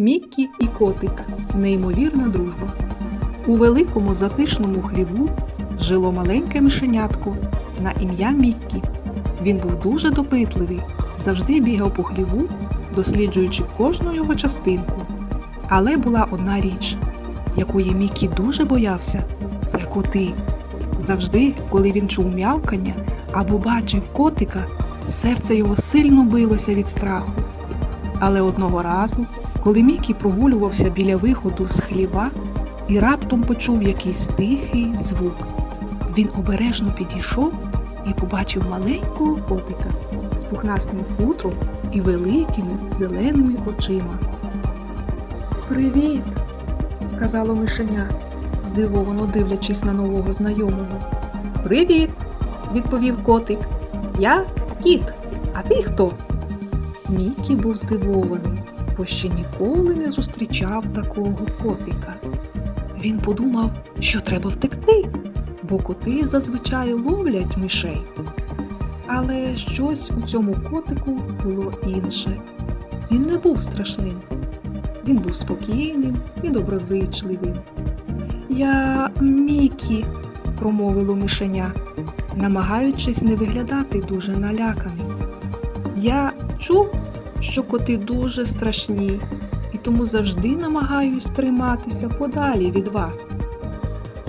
Міккі і котик. Неймовірна дружба. У великому затишному хліву жило маленьке мишенятко на ім'я Міккі. Він був дуже допитливий, завжди бігав по хліву, досліджуючи кожну його частинку. Але була одна річ, якої Міккі дуже боявся це коти. Завжди, коли він чув м'явкання або бачив котика, серце його сильно билося від страху. Але одного разу, коли Мікі прогулювався біля виходу з хліва і раптом почув якийсь тихий звук, він обережно підійшов і побачив маленького котика з пухнастим хутром і великими зеленими очима. Привіт, сказало мишеня, здивовано дивлячись на нового знайомого. Привіт, відповів котик. Я кіт, а ти хто? Мікі був здивований, бо ще ніколи не зустрічав такого котика. Він подумав, що треба втекти, бо коти зазвичай ловлять мишей. Але щось у цьому котику було інше. Він не був страшним. Він був спокійним і доброзичливим. Я Мікі, промовило мишеня, намагаючись не виглядати дуже наляканим. Я чув, що коти дуже страшні, і тому завжди намагаюсь триматися подалі від вас.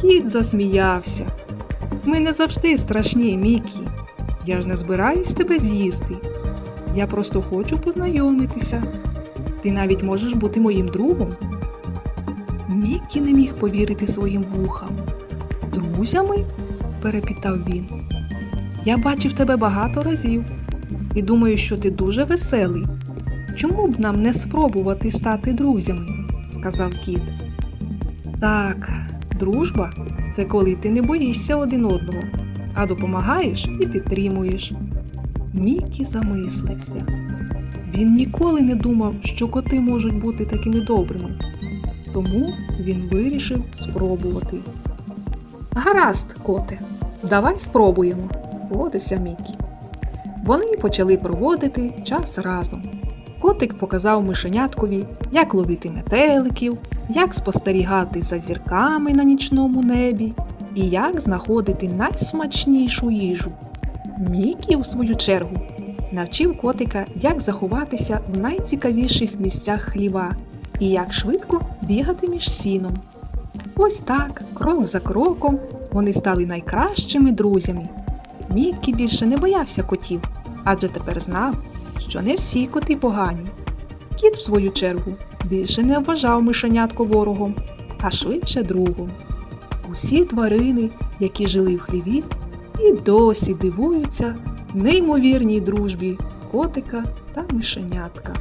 Кіт засміявся. Ми не завжди страшні, Мікі. Я ж не збираюсь тебе з'їсти. Я просто хочу познайомитися. Ти навіть можеш бути моїм другом. Мікі не міг повірити своїм вухам. Друзями? перепитав він. Я бачив тебе багато разів і думаю, що ти дуже веселий. Чому б нам не спробувати стати друзями? сказав кіт. Так, дружба це коли ти не боїшся один одного, а допомагаєш і підтримуєш. Мікі замислився. Він ніколи не думав, що коти можуть бути такими добрими, тому він вирішив спробувати. Гаразд, коте, давай спробуємо, погодився Мікі. Вони почали проводити час разом. Котик показав мишеняткові, як ловити метеликів, як спостерігати за зірками на нічному небі і як знаходити найсмачнішу їжу. Мікі, у свою чергу, навчив котика, як заховатися в найцікавіших місцях хліва і як швидко бігати між сіном. Ось так, крок за кроком, вони стали найкращими друзями. Міккі більше не боявся котів, адже тепер знав, що не всі коти погані. Кіт, в свою чергу, більше не вважав мишенятко ворогом, а швидше другом. Усі тварини, які жили в хліві, і досі дивуються неймовірній дружбі котика та мишенятка.